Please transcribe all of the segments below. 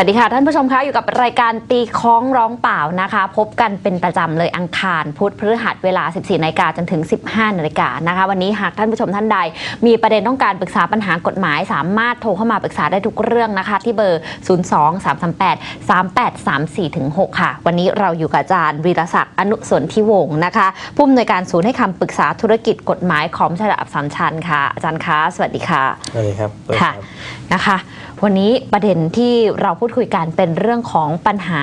วัสดีค่ะท่านผู้ชมคะอยู่กับรายการตีคล้องร้องเปล่านะคะ พบกันเป็นประจำเลยอังคาร พุธพฤหัสเวลา 14นาฬิกาจนถึง 15นาฬิกานะคะ วันนี้หากท่านผู้ชมท่านใด มีประเด็นต้องการปรึกษาปัญหากฎหมาย สามารถโทรเข้ามาปรึกษาได้ทุกเรื่องนะคะ ที่เบอร์ 02 338 3834ถึง6ค่ะ วันนี้เราอยู่กับอาจารย์วีรศักดิ์อนุสนธิวงศ์นะคะผู้อำนวยการศูนย์ให้คำปรึกษาธุรกิจกฎหมายของชาดับสัมชันค่ะอาจารย์คะสวัสดีค่ะสวัสดีครับเปิดค่ะรับนะคะ วันนี้ประเด็นที่เราพูดคุยกันเป็นเรื่องของปัญหา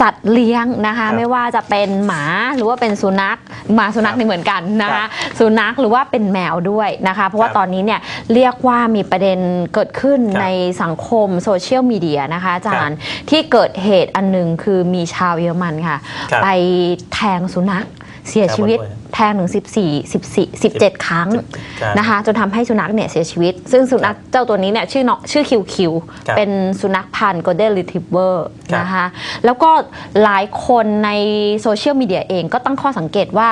สัตว์เลี้ยงนะคะครับไม่ว่าจะเป็นหมาหรือว่าเป็นสุนัขหมาสุนัขครับนี่เหมือนกันนะครัคะบสุนัขหรือว่าเป็นแมวด้วยนะคะ เพราะว่าครับตอนนี้เนี่ยเรียกว่ามีประเด็นเกิดขึ้นครับในสังคมโซเชียลมีเดียนะคะอาจารย์ที่เกิดเหตุอันหนึ่งคือมีชาวเยอรมันค่ะครับไปแทงสุนัข เสียครับชีวิตบ่อยแทงถึง 14 14 17 ครั้งครับนะคะจนทำให้สุนัขเนี่ยเสียชีวิต ซึ่งสุนัขเจ้าตัวนี้เนี่ยชื่อเนาะชื่อคิวคิวครับเป็นสุนัขพันธุ์ Golden Retriever ครับนะคะแล้วก็หลายคนในโซเชียลมีเดียเองก็ตั้งข้อสังเกตว่า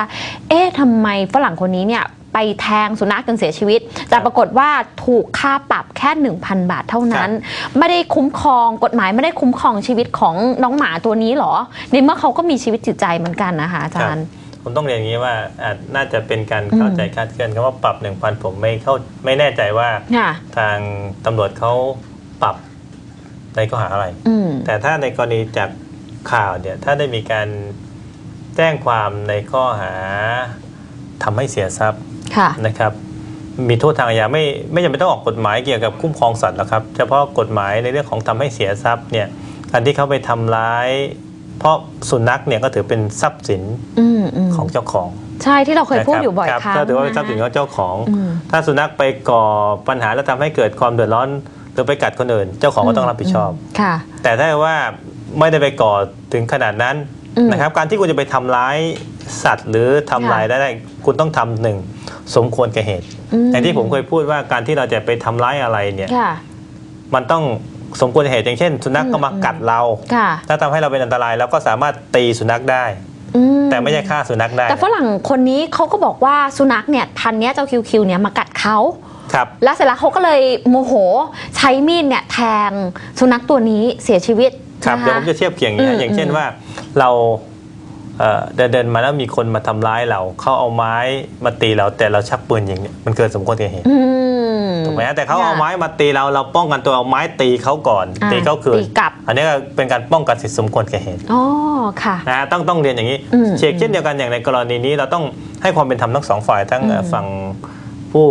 เอ๊ะทำไมฝรั่งคนนี้เนี่ยไปแทงสุนัขจนเสียชีวิต แต่ปรากฏว่าถูกค่าปรับแค่ 1,000 บาทเท่านั้น ไม่ได้คุ้มครองกฎหมายไม่ได้คุ้มครองชีวิตของน้องหมาตัวนี้หรอ ในเมื่อเขาก็มีชีวิตจิตใจเหมือนกันนะคะอาจารย์ ผมต้องเรียนอย่างนี้ว่าอาจน่าจะเป็นการอืมเข้าใจคลาดเคลื่อนคำว่าปรับหนึ่งพันผมไม่เข้าไม่แน่ใจว่าค่ะทางตำรวจเขาปรับในข้อหาอะไรอืมแต่ถ้าในกรณีจากข่าวเนี่ยถ้าได้มีการแจ้งความในข้อหาทำให้เสียทรัพย์ค่ะนะครับมีโทษทางอาญาไม่ไม่จำเป็นต้องออกกฎหมายเกี่ยวกับคุ้มครองสัตว์หรอกครับ เฉพาะกฎหมายในเรื่องของทำให้เสียทรัพย์เนี่ยการที่เขาไปทำร้าย เพราะสุนัขเนี่ยก็ถือเป็นทรัพย์สินอืมอืมของเจ้าของ ใช่ที่เราเคยพูดอยู่บ่อยนะครั้งก็ถือว่าเป็นทรัพย์สินของเจ้าของอืมถ้าสุนัขไปก่อปัญหาแล้วทำให้เกิดความเดือดร้อน หรือไปกัดคนอื่น เจ้าของก็ต้องรับผิดชอบค่ะ แต่ถ้าว่าไม่ได้ไปก่อถึงขนาดนั้นอืมนะครับการที่คุณจะไปทำร้ายสัตว์หรือทำค่ะลายได้ คุณต้องทำหนึ่งสมควรแก่เหตุอย่างที่ผมเคยพูดว่าการที่เราจะไปทำร้ายอะไรเนี่ยค่ะมันต้อง สมควรแก่เหตุอย่างเช่น สุนัขก็มาอืมกัดเรา ค่ะ ถ้าทำให้เราเป็นอันตรายเราก็สามารถตีสุนัขได้ อืแต่ไม่ใช่ฆ่าสุนัขได้แต่ฝรั่งคนนี้เขาก็บอกว่าสุนัขเนี่ยพันธุ์เนี้ยเจ้าคิวคิวเนี่ยมากัดเขา ครับ แล้วเสร็จแล้วเขาก็เลยโมโหใช้มีดเนี่ยแทงสุนัขตัวนี้เสียชีวิตครับนะเดี๋ยวคะ ผมจะเทียบเคียงอย่างนี้อืนะมอย่างเช่นอืม ว่าเราเอ่อเดินเดินมาแล้วมีคนมาทำร้ายเราเขาเอาไม้มาตีเราแต่เราชักปืนยิงเนี่ยมันเกิดสมควรแก่เหตุ อืมถูก ไหมฮะแต่เขาเอาค่ะไม้มาตีเราเราป้องกันตัวเอาไม้ตีเขาก่อนอ่าตีเขาคืนตีกลับอันนี้ก็เป็นการป้องกันสิทธิสมควรแก่เหตุอ๋อค่ะนะฮะต้องต้องเรียนอย่างนี้อืมเชกเช่นเดียวกันอย่างในกรณีนี้เราต้องให้ความเป็นธรรมทั้งสองฝ่ายทั้งอืมเอ่อฝั่งผู้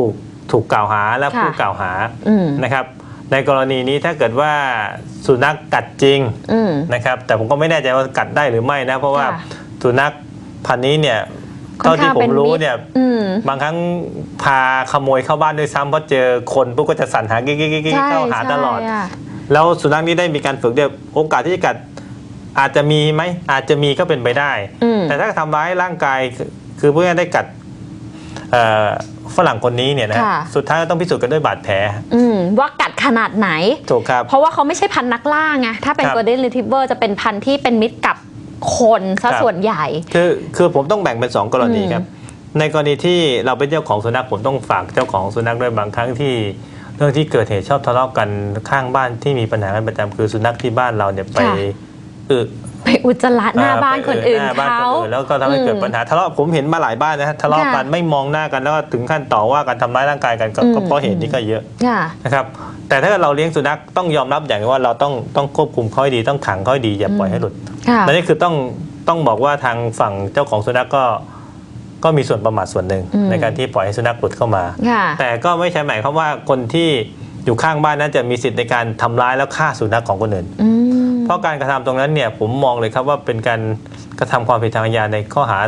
ถูกกล่าวหาและค่ะผู้กล่าวหาอืมนะครับในกรณีนี้ถ้าเกิดว่าสุนัขกัดจริงอืมนะครับ แต่ผมก็ไม่แน่ใจว่ากัดได้หรือไม่นะ เพราะว่าค่ะสุนัขพันธุ์นี้เนี่ยค่อ เท่านที่ข้างผเป็มนรู้มิตรเนี่ยอืมบางครั้งพาขโมยเข้าบ้านด้วยซ้ำเพราะเจอคนปุ๊บก็จะสั่นหากิ๊กกิ๊กกิ๊กกิ๊กใช่เข้าหาตลอดใช่ะแล้วสุนัขนี้ได้มีการฝึกด้วยโอกาสที่จะกัดอาจจะมีไหมอาจจะมีก็เป็นไปได้อืมแต่ถ้าทำร้ายร่างกายคือคือเพื่อได้กัดเอ่อฝรั่งคนนี้เนี่ยนะฮะค่ะสุดท้ายก็ต้องพิสูจน์กันด้วยบาดแผลอืมว่ากัดขนาดไหนถูกครับเพราะว่าเขาไม่ใช่พันธุ์นักล่าไงถ้าเป็นครับ Golden Retriever จะเป็นพันธุ์ที่เป็นมิตรกับ คนซะครับ ส่วนใหญ่ คือคือผมต้องแบ่งเป็นสองกรณีอืมครับ ในกรณีที่เราเป็นเจ้าของสุนัขผมต้องฝากเจ้าของสุนัขด้วยบางครั้งที่ เรื่องที่เกิดเหตุชอบทะเลาะกันข้างบ้านที่มีปัญหากันประจำคือสุนัขที่บ้านเราเนี่ยไปอึไปอุจจาระหน้าบ้านคนอื่นหน้าบ้านเขาคนอื่นแล้วก็ทำให้เกิดปัญหาทะเลาะผมเห็นมาหลายบ้านนะฮะทะเลาะกันค่ะไม่มองหน้ากันแล้วก็ถึงขั้นต่อว่ากันทำร้ายร่างกายกันก็อืมก็เพราะเหตุนี้ก็เยอะ ค่ะ นะครับ แต่ถ้าเราเลี้ยงสุนัขต้องยอมรับอย่างหนึ่งว่าเราต้องต้องควบคุมเขาให้ดีต้องขังเขาให้ดีอย่าปล่อยให้หลุดค่ะและนี่คือต้องต้องบอกว่าทางฝั่งเจ้าของสุนัขก็ก็มีส่วนประมาทส่วนหนึ่งอืมในการที่ปล่อยให้สุนัขหลุดเข้ามาค่ะแต่ก็ไม่ใช่หมายความว่าคนที่อยู่ข้างบ้านนั้นจะมีสิทธิ์ในการทำร้ายแล้วฆ่าสุนัขของคนอื่นอืมเพราะการกระทำตรงนั้นเนี่ยผมมองเลยครับว่าเป็นการกระทำความผิดทางอาญาในข้อหา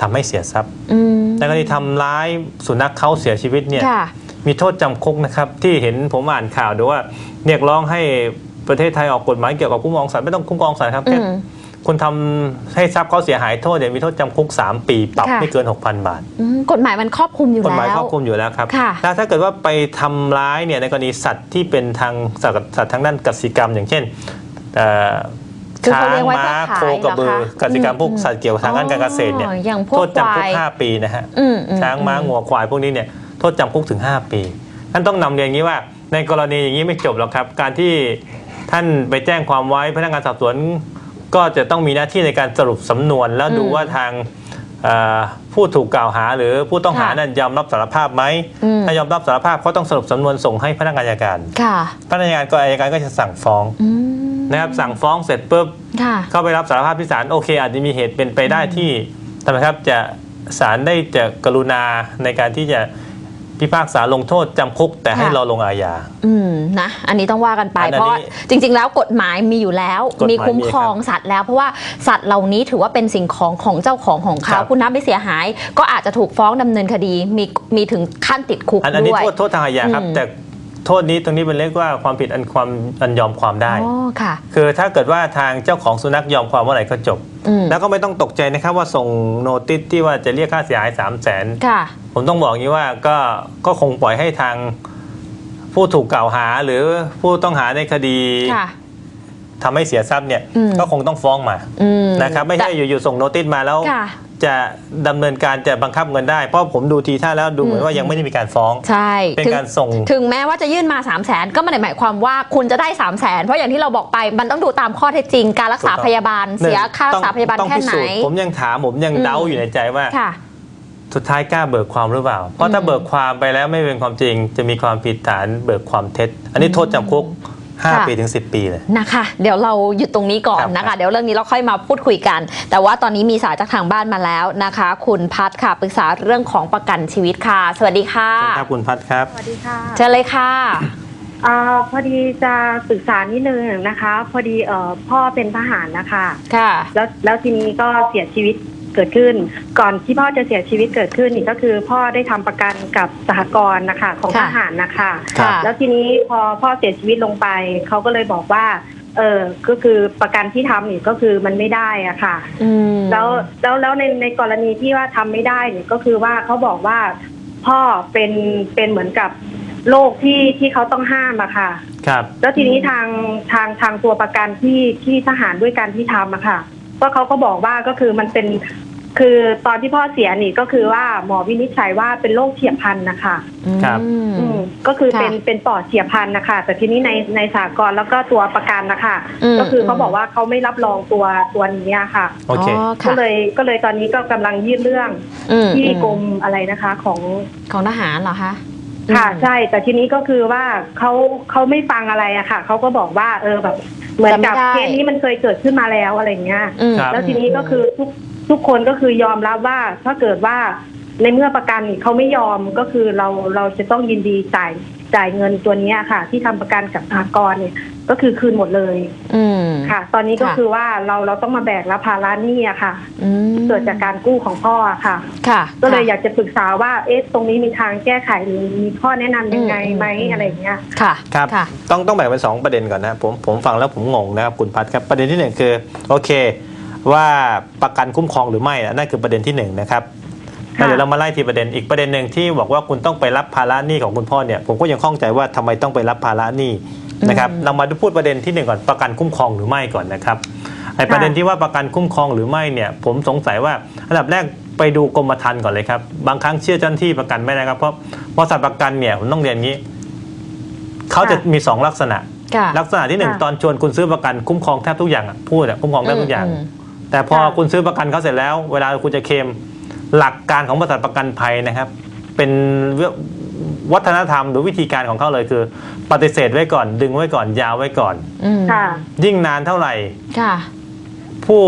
ทำให้เสียทรัพย์อืมในกรณีทำร้ายสุนัขเขาเสียชีวิตเนี่ยค่ะ มีโทษจำคุกนะครับที่เห็นผมอ่านข่าวดูว่าเรียกร้องให้ประเทศไทยออกกฎหมายเกี่ยวกับคุ้มครองสัตว์ไม่ต้องคุ้มครองสัตว์ครับอืแค่มคุณทำให้ทรัพย์เขาเสียหายโทษเนี่ยมีโทษจำคุก 3 ปีปรับค่ะไม่เกิน 6,000 บาทอืมกฎหมายมันครอบคลุมอยู่กแล้วฎหมายครอบคลุมอยู่แล้วครับค่ะแล้วถ้าเกิดว่าไปทำร้ายเนี่ยในกรณีสัตว์ที่เป็นทางสัตว์สัตว์ทางด้านกสิกรรม อย่างเช่นเอ่อคือช้าเขาเลี้ยงงไว้ม้าเพื่อขายโคกระบือเหรอคะกสิกรรมพวกอืมสัตว์เกี่ยวกับทางด้านการเกษตรเนี่ยอ๋ออย่างพวกโทษจำคุควากย5ปีนะฮะอืมอืมช้างม้างัวควายพวกนี้เนี่ย โทษจำคุกถึง 5 ปีท่านต้องนำเรียนอย่างนี้ว่า ในกรณีอย่างนี้ไม่จบหรอกครับ การที่ท่านไปแจ้งความไว้พนักงานสอบสวน ก็จะต้องมีหน้าที่ในการสรุปสำนวน แล้วดูอืมว่าทางเอ่อผู้ถูกกล่าวหาหรือผู้ต้องหาค่ะนั้นยอมรับสารภาพไหมอืมถ้ายอมรับสารภาพเขาต้องสรุปสำนวนส่งให้พนักงานอัยการค่ะพนักงานก็อัยการก็จะสั่งฟ้องอืมนะครับสั่งฟ้องเสร็จปุ๊บค่ะเข้าไปรับสารภาพที่ศาลโอเค อาจจะมีเหตุเป็นไปได้ที่ทำไมครับจะศาลได้จะกรุณาในการที่จะ พิพากษาลงโทษจำคุกแต่ให้ค่ะ รอลงอาญา อืมนะอันนี้ต้องว่ากันไปอันนี้เพราะว่าจริง ๆ แล้วกฎหมายมีอยู่แล้ว กฎหมายมีคุ้มมีครับครองสัตว์แล้วเพราะว่าสัตว์เหล่านี้ถือว่าเป็นสิ่งของของเจ้าของของครัเขาบ คุณนับไม่เสียหาย ก็อาจจะถูกฟ้องดำเนินคดีมีมีถึงขั้นติดคุกอันอันนี้ด้วย โทษโทษทางอาญาครับ อืม แต่โทษนี้ตรงนี้เป็นเรียกว่าความผิดอันความอันยอมความได้ อ๋อค่ะ คือถ้าเกิดว่าทางเจ้าของสุนัขยอมความเมื่อไหร่ก็จบ อืมแล้วก็ไม่ต้องตกใจนะครับว่าส่งโนติสที่ว่าจะเรียกค่าเสียหาย 3 0 0 0 0นค่ะ ผมต้องบอกอย่างนี้ว่าก็ก็คงปล่อยให้ทางผู้ถูกกล่าวหาหรือผู้ต้องหาในคดีค่ะทำให้เสียทรัพย์เนี่ย อืม ก็คงต้องฟ้องมาอืมนะครับ ไม่ใช่อยู่ๆส่งโนติสมาแล้ว ค่ะ จะดำเนินการจะบังคับเงินได้ เพราะผมดูทีท่าแล้วดูเหมือนว่ายังไม่ได้มีการฟ้อง ใช่เป็นถึงการส่ง ถึงแม้ว่าจะยื่นมา 3 0 0แสนก็ไม่ได้หมายความว่าคุณจะได้ 3 0 0แสนเพราะอย่างที่เราบอกไปมันต้องดูตามข้อเท็จจริง การรักษาถูกต้องพยาบาล เสียค่ารักษาพยาบาลต้องแค่พิไหน สูจน์ผมยังถามผมยังอืม เดาอยู่ในใจว่า ค่ะ สุดท้ายกล้าเบิกความหรือเปล่า เพราะถ้าอืมเบิกความไปแล้วไม่เป็นความจริง จะมีความผิดฐานเบิกความเท็จ อันนี้โทษจำคุกค่ะ5ปีถึง 10 ปีเลยนะคะ เดี๋ยวเราหยุดตรงนี้ก่อนครับนะครัคะบเดี๋ยวเรื่องนี้เราค่อยมาพูดคุยกัน แต่ว่าตอนนี้มีสายจากทางบ้านมาแล้วนะคะ คุณพัฒค่ะปรึกษาเรื่องของประกันชีวิตค่ะ สวัสดีค่ะเชิญครับคุณพัฒครับสวัสดีค่ะเชิญเลยค่ะเอ่อพอดีจะปรึกษานิดนึงนะคะ พอดีเอ่อพ่อเป็นทหารนะคะค่ะ แล้วแล้วทีนี้ก็เสียชีวิต เกิดขึ้น ก่อนที่พ่อจะเสียชีวิตเกิดขึ้นนี่ก็คือพ่อได้ทำประกันกับสหกรณ์นะคะของค่ะทหารนะคะค่ะแล้วทีนี้พอพ่อเสียชีวิตลงไปเขาก็เลยบอกว่าเออก็คือประกันที่ทำนี่ก็คือมันไม่ได้อะค่ะอืมแล้วแล้วแล้วในในกรณีที่ว่าทำไม่ได้เนี่ยก็คือว่าเขาบอกว่าพ่อเป็นเป็นเหมือนกับโรคที่ที่เขาต้องห้ามอะค่ะ ครับ แล้วทีนี้ทางทางทางตัวประกันที่ที่ทหารด้วยกันที่ทำอะค่ะก็เขาก็บอกว่าก็คือมันเป็น คือตอนที่พ่อเสียนี่ก็คือว่าหมอวินิจฉัยว่าเป็นโรคเฉียบพลันนะคะครับอืมอืม ก็คือค่ะเป็นเป็นปอดเฉียบพลันนะคะแต่ทีนี้ในในสากลแล้วก็ตัวประกันนะคะอืม ก็คือเขาบอกว่าเขาไม่รับรองตัวตัวนี้อะค่ะ โอเค อ๋อก็ค่ะเลยก็เลยตอนนี้ก็กำลังยื่นเรื่องอืมที่อืมกรมอะไรนะคะของของทหารเหรอคะค่ะอืม ใช่ แต่ทีนี้ก็คือว่าเขาเขาไม่ฟังอะไรอะค่ะเขาก็บอกว่าเออแบบ เหมือนกับจำไม่ได้ เคสนี้มันเคยเกิดขึ้นมาแล้วอะไรเงี้ย อืม ครับ แล้วทีนี้ก็คือทุก ทุกคนก็คือยอมรับว่าถ้าเกิดว่าในเมื่อประกันนี่เขาไม่ยอมก็คือเราเราจะต้องยินดีจ่ายจ่ายเงินตัวเนี้ยค่ะ ที่ทำประกันกับสหกรณ์เนี่ยก็คือคืนหมดเลย อืมค่ะ ตอนนี้ก็ค่ะคือว่าเราเราต้องมาแบกรับภาระหนี้อะค่ะอืมเกิดจากการกู้ของพ่ออะค่ะ ค่ะ ก็เลยอยาค่ะกจะปรึกษาว่าเอ๊ะตรงนี้มีทางแก้ไขหรือมีข้อแนะนำยังไงอืมไหมอืมอะไรอย่างเงี้ยค่ะครับค่ะต้องต้องแบ่งเป็น2ประเด็นก่อนนะผมผมฟังแล้วผมงงนะครับคุณพัฒครับประเด็นที่หนึ่งคือ โอเค ว่าประกันคุ้มครองหรือไม่นะนั่นคือประเด็นที่หนึ่งนะครับค่ะแล้วเดี๋ยวเรามาไล่ทีประเด็นอีกประเด็นหนึ่งที่บอกว่าคุณต้องไปรับภาระหนี้ของคุณพ่อเนี่ยผมก็ยังข้องใจว่าทำไมต้องไปรับภาระหนี้นะครับอืมเรามาดูพูดประเด็นที่หนึ่งก่อนประกันคุ้มครองหรือไม่ก่อนนะครับไอ้ประเด็นที่ว่าประกันคุ้มครองหรือไม่เนี่ยผมสงสัยว่าอันดับแรกไปดูกรมธรรม์ก่อนเลยครับ บางครั้งเชื่อเจ้าหน้าที่ประกันไม่ได้ครับเพราะบริษัทประกันเนี่ยผมต้องเรียนอย่างนี้เขาจะมีสองลักษณะค่ะลักษณะที่หนึ่งค่ะตอนชวนคุณซื้อประกันคุ้มครองแทบทุกอย่างอะพูดอะคุ้มครองแทบทุกอย่างอืม แต่พอค่ะคุณซื้อประกันเขาเสร็จแล้ว เวลาคุณจะเคลมหลักการของบริษัทประกันภัยนะครับ เป็นวัฒนธรรมหรือวิธีการของเขาเลยคือ ปฏิเสธไว้ก่อน ดึงไว้ก่อนยาวไว้ก่อนอืมค่ะ ยิ่งนานเท่าไหร่ค่ะ ผู้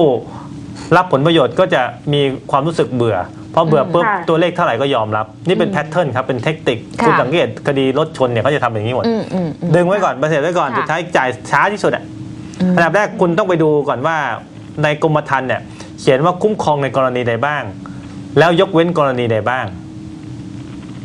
รับผลประโยชน์ก็จะมีความรู้สึกเบื่อพอเบื่อปุ๊บค่ะตัวเลขเท่าไหร่ก็ยอมรับ นี่เป็นอืมแพทเทิร์นครับเป็นเทคนิคค่ะคุณสังเกตคดีรถชนเนี่ยเขาจะทำอย่างนี้หมดอืมอืมอืมดึงไว้ก่อนปฏิเสธไว้ก่อนค่ะสุดท้ายจ่ายช้าที่สุดอะอืมอันดับแรกคุณต้องไปดูก่อนว่า ในกรมธรรม์เนี่ยเขียนว่าคุ้มครองในกรณีใดบ้าง แล้วยกเว้นกรณีใดบ้าง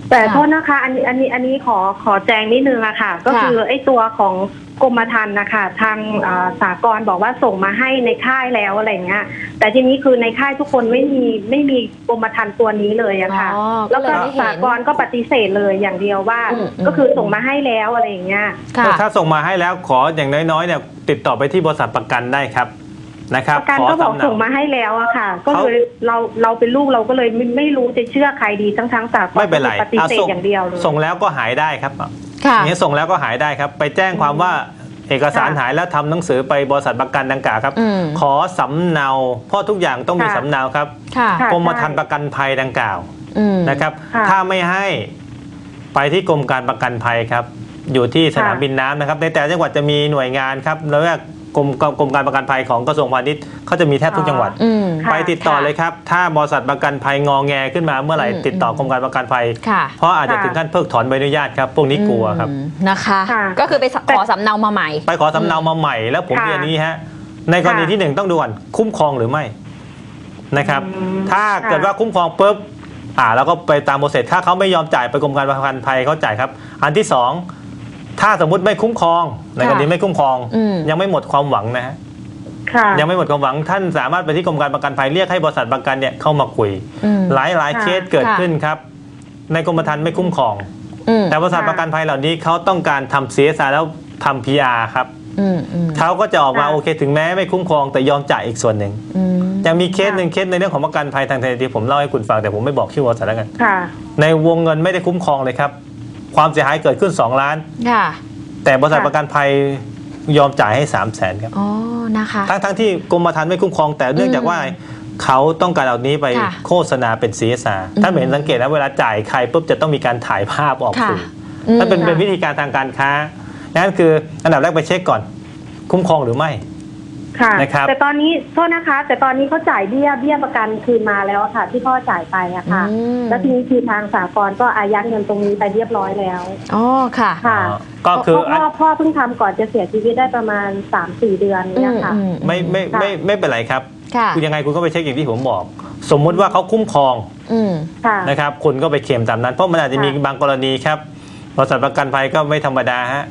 แต่ค่ะโทษนะคะ อันนี้อันนี้อันนี้ขอขอแจงนิดนึงอะค่ะ ก็ค่ะคือไอ้ตัวของกรมธรรม์นะคะทางอ่าสากลบอกว่าส่งมาให้ในค่ายแล้วอะไรเงี้ย แต่ทีนี้คือในค่ายทุกคนไม่มีไม่มีกรมธรรม์ตัวนี้เลยอะค่ะอ๋อแล้วก็ก็เลยไม่เห็นสากลก็ปฏิเสธเลยอย่างเดียวว่าอืมอืมก็คือส่งมาให้แล้วอะไรอย่างเงี้ยค่ะถ้าส่งมาให้แล้วขออย่างน้อยๆเนี่ยติดต่อไปที่บริษัทประกันได้ครับ นะครับประกันขอก็บอกสำเนาส่งมาให้แล้วอะค่ะ ก็เขาเลยเราเราเป็นลูกเราก็เลยไม่ไม่รู้จะเชื่อใครดีทั้งทั้งสากลไม่เป็นไรปฏิเสธส่งอย่างเดียวเลยส่งแล้วก็หายได้ครับค่ะอย่างนี้ส่งแล้วก็หายได้ครับ ไปแจ้งความว่าเอกสารค่ะหายแล้วทำหนังสือไปบริษัทประกันดังกล่าวครับอืมขอสำเนาเพราะทุกอย่างต้องมีค่ะสำเนาครับค่ะค่ะกรมธรรม์ประกันภัยดังกล่าวอืมนะครับค่ะถ้าไม่ให้ไปที่กรมการประกันภัยครับ อยู่ที่สนามค่ะบินน้ำนะครับ ในแต่ละจังหวัดจะมีหน่วยงานครับแล้ว ก็กรมกรมการประกันภัยของกระทรวงพาณิชย์เขาจะมีแทบทุกจังหวัด อืมค่ะไปติดต่อค่ะเลยครับ ถ้าบริษัทประกันภัยงอแงขึ้นมาเมื่อไหร่อืมติดต่อกรมการประกันภัย ค่ะ เพราะอาจจะค่ะถึงขั้นเพิกถอนใบอนุญาตครับพวกนี้กลัวครับ อืมนะคะ ค่ะก็คือไปขอสำเนามาใหม่ ไปขอสำเนามาใหม่แล้วผมค่ะเรียนนี้ฮะในกรณีค่ะที่หนึ่งต้องดูก่อนคุ้มครองหรือไม่นะครับ อืมถ้าเกิดค่ะ ว่าคุ้มครองปุ๊บอ่าแล้วก็ไปตามโปรเซสถ้าเขาไม่ยอมจ่ายไปกรมการประกันภัยเขาจ่ายครับ อันที่สอง ถ้าสมมุติไม่คุ้มครองในกรณีไม่คุ้มครองอืมยังไม่หมดความหวังนะฮะค่ะยังไม่หมดความหวังท่านสามารถไปที่กรมการประกันภัยเรียกให้บริษัทประกันเนี่ยเข้ามาคุยอืมหลายหลายๆค่ะเคสเกิดค่ะขึ้นครับ ในกรมธรรม์ไม่คุ้มครองอืมแต่บริษัทค่ะประกันภัยเหล่านี้เขาต้องการทำ CSR แล้วทำ PR ครับอืมอืมเขาก็จะออกมาค่ะโอเคถึงแม้ไม่คุ้มครองแต่ยอมจ่ายอีกส่วนหนึ่งอืมยังมีเคสหนึ่งเคสในเรื่องของประกันภัยทางทะเลที่ผมเล่าให้คุณฟังแต่ผมไม่บอกชื่อบริษัทแล้วกันค่ะในวงเงินไม่ได้คุ้มครองเลยครับ ความเสียหายเกิดขึ้น 2 ล้าน ค่ะ แต่บริษัทค่ะ ประกันภัยยอมจ่ายให้ 3 0 0แสนครับ อ๋อ นะคะ ทั้งทั้งที่กรมธรรม์ไม่คุ้มครองแต่เนื่องจากว่าเขาต้องการเอานี้ไปค่ะโฆษณาเป็น CSR อืมถ้านเห็นสังเกตนะเวลาจ่ายใครปุ๊บจะต้องมีการถ่ายภาพออกค่ะสื่ออืมนั่นเป็นค่ะ เป็นวิธีการทางการค้านั่นคืออันดับแรกไปเช็คก่อน คุ้มครองหรือไม่ ค่ะ นะครับแต่ตอนนี้โทษนะคะ แต่ตอนนี้เขาจ่ายเบี้ยเบี้ยประกันคืนมาแล้วอะค่ะ ที่พ่อจ่ายไปอะค่ะ อืมแล้วทีนี้คือทางสากลก็อายัดเงินตรงนี้ไปเรียบร้อยแล้วอ๋อค่ะ ค่ะอ๋อก็คือเพราะพ่อพ่อเพิ่งทำก่อนจะเสียชีวิตได้ประมาณสามสี่เดือนอืเนี่ยมค่ะ อืมไม่ไม่ไม่ไม่เป็นไรครับ ค่ะคุณยังไงคุณก็ไปเช็คอย่างที่ผมบอก สมมุติว่าเขาคุ้มครองอืม ค่ะ นะครับคุณก็ไปเคลมตามนั้น เพราะมันอาจจะมีค่ะ บางกรณีครับบริษัทประกันภัยก็ไม่ธรรมดาฮะ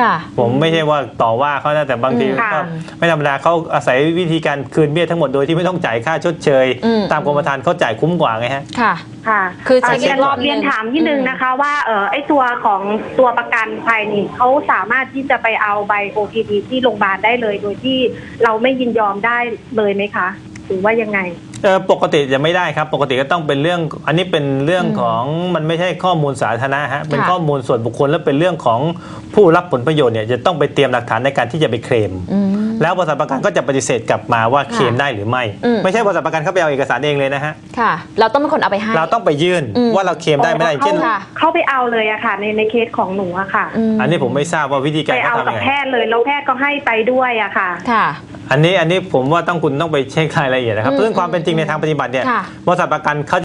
ค่ะ ผมไม่ใช่ว่าต่อว่าเขานะแต่บางทีอืมก็ค่ะไม่ธรรมดาเขาอาศัยวิธีการคืนเบี้ยทั้งหมดโดยที่ไม่ต้องจ่ายค่าชดเชย อืม ตามกรมธรรม์เขาจ่ายคุ้มกว่าไงฮะ ค่ะ ค่ะคือเช็คเรียนอีกรอบหนึ่ง เรียนถามที่นึงอืมนะคะ ว่าเออไอตัวของตัวประกันภัยนี่เขาสามารถที่จะไปเอาใบ OPD ที่โรงพยาบาลได้เลย โดยที่เราไม่ยินยอมได้เลยไหมคะ หรือว่ายังไงเออปกติจะไม่ได้ครับ ปกติก็ต้องเป็นเรื่อง อันนี้เป็นเรื่องอืมของมันไม่ใช่ข้อมูลสาธารณะฮะเป็นค่ะข้อมูลส่วนบุคคลและเป็นเรื่องของผู้รับผลประโยชน์เนี่ยจะต้องไปเตรียมหลักฐานในการที่จะไปเคลม อืม แล้วบริษัทประกันก็จะปฏิเสธกลับมาว่าค่ะเคลมได้หรือไม่อืมไม่ใช่บริษัทประกันเขาไปเอาเอกสารเองเลยนะฮะค่ะ เราต้องเป็นคนเอาไปให้เราต้องไปยื่นอืมว่าเราเคลมได้ไม่ได้เขาเช่นค่ะเขาไปเอาเลยอะค่ะ ในในเคสของหนูอะค่ะมอันนี้ผมไม่ทราบว่าวิธีกาไปรเขาเอาทำกับยังไงแพทย์เลยแล้วแพทย์ก็ให้ไปด้วยอะค่ะค่ะ อันนี้อันนี้ผมว่าต้องคุณต้องไปเช็ครายละเอียดนะครับอืมเรื่องความเป็นจริงในทางปฏิบัติเนี่ยค่ะบริษัทประกันเขา